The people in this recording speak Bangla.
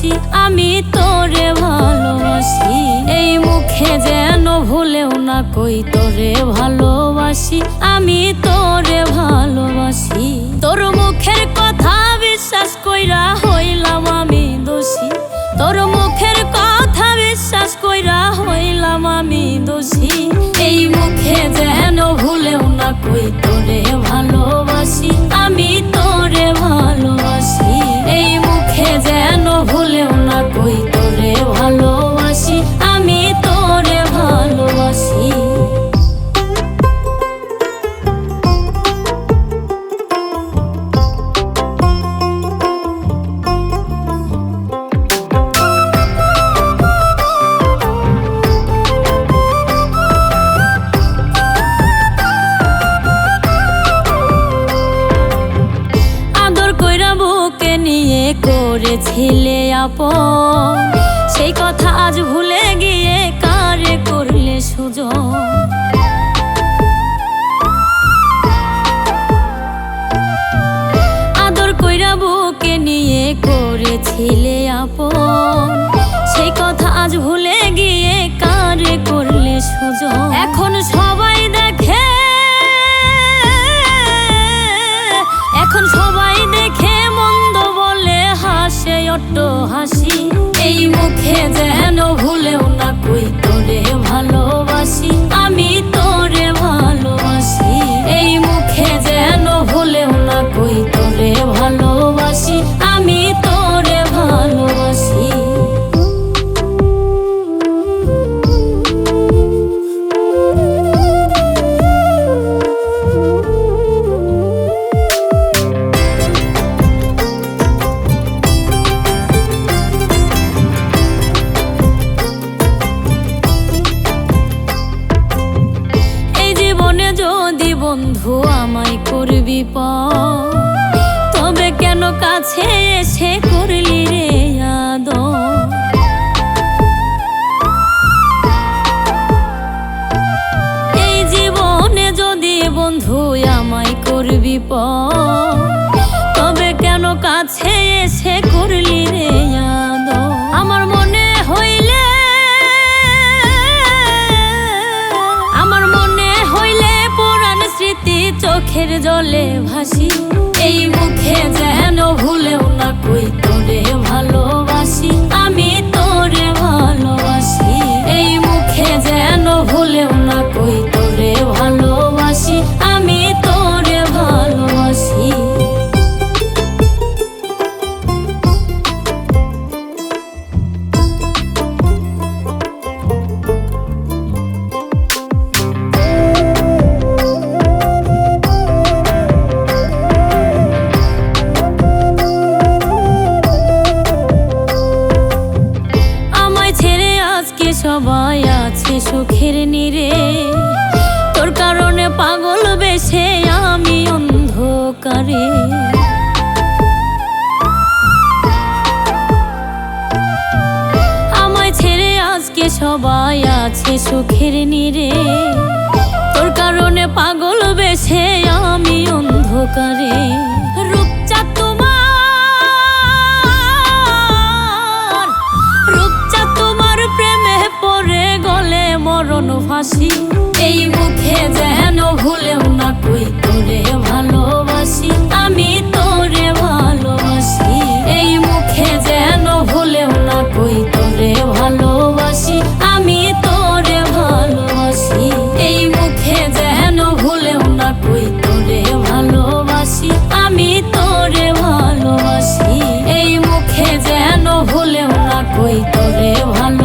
ভালোবাসি, আমি তোরে ভালোবাসি। এই মুখে যেন ভুলেও না কই, তোরে ভালোবাসি, আমি তোরে ভালোবাসি। তোর মুখের কথা বিশ্বাস কইরা হইলাম আমি দোষী। তোর মুখের কথা বিশ্বাস কইরা হইলাম আমি দোষী। এই মুখে যেন ভুলেও না কই, তোরে করেছিলে আপন? সেই কথা আজ ভুলে গিয়ে কারে করলে সুযোগ আদর কইরা বুকে নিয়ে করেছিলে আপন? সেই কথা আজ ভুলে অট্ট হাসি এই মুখে যেন ভুলেও না কই তোরে ভালোবাসি। আমি তোরে বন্ধু, আমায় করবি প তবে কেন কাছে এসে করলি রে আদর? এই জীবনে যদি বন্ধু, আমায় করবি প তবে কেন কাছে এসে করলি চোখের জলে ভাসি। এই মুখে যেন ভুলেও না কই তোরে ভালোবাসি আজকে সবাই আছে সুখের নীরে। তোর কারণে পাগল বেশে আমি অন্ধকারে। আমায় ছেড়ে আজকে সবাই আছে সুখের নীরে। তোর কারণে পাগল বেশে আমি অন্ধকারে। হাসি এই মুখে যেন ভুলেও না কই তোরে ভালোবাসি। আমি তোরে ভালোবাসি, এই মুখে যেন ভুলেও না কই তোরে ভালোবাসি। আমি তোরে ভালোবাসি, এই মুখে যেন ভুলেও না কই তোরে ভালোবাসি। আমি তোরে ভালোবাসি, এই মুখে যেন ভুলেও না কই তোরে ভালো